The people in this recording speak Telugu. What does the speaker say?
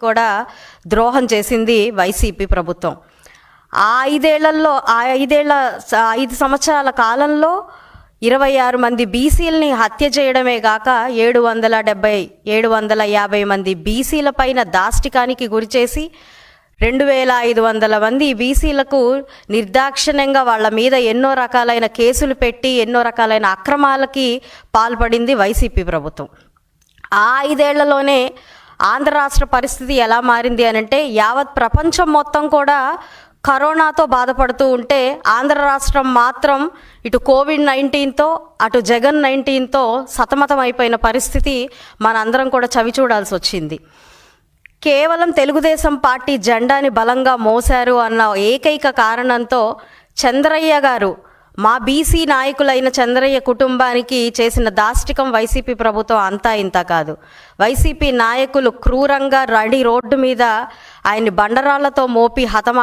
కూడా ద్రోహం చేసింది వైసీపీ ప్రభుత్వం. ఆ ఐదేళ్ళలో ఆ ఐదేళ్ళ స- ఐదు సంవత్సరాల కాలంలో ఇరవై ఆరు మంది బీసీలని హత్య చేయడమే కాక ఏడు వందల డెబ్బై ఏడు వందల యాభై మంది బీసీల పైన దాష్టికానికి గురిచేసి రెండు వేల ఐదు వందల మంది బీసీలకు నిర్దాక్షిణ్యంగా వాళ్ళ మీద ఎన్నో రకాలైన కేసులు పెట్టి ఎన్నో రకాలైన అక్రమాలకి పాల్పడింది వైసీపీ ప్రభుత్వం. ఆ ఐదేళ్ళలోనే ఆంధ్ర రాష్ట్ర పరిస్థితి ఎలా మారింది అని అంటే యావత్ ప్రపంచం మొత్తం కూడా కరోనాతో బాధపడుతూ ఉంటే ఆంధ్ర రాష్ట్రం మాత్రం ఇటు కోవిడ్ నైన్టీన్తో అటు జగన్ నైన్టీన్తో సతమతం అయిపోయిన పరిస్థితి మనందరం కూడా చవి చూడాల్సి వచ్చింది. కేవలం తెలుగుదేశం పార్టీ జెండాని బలంగా మోశారు అన్న ఏకైక కారణంతో చంద్రయ్య గారు మా బీసీ నాయకులైన చంద్రయ్య కుటుంబానికి చేసిన దాష్టికం వైసీపీ ప్రభుత్వం అంతా ఇంత కాదు. వైసీపీ నాయకులు క్రూరంగా రడి రోడ్డు మీద ఆయన్ని బండరాళ్ళతో మోపి హతమా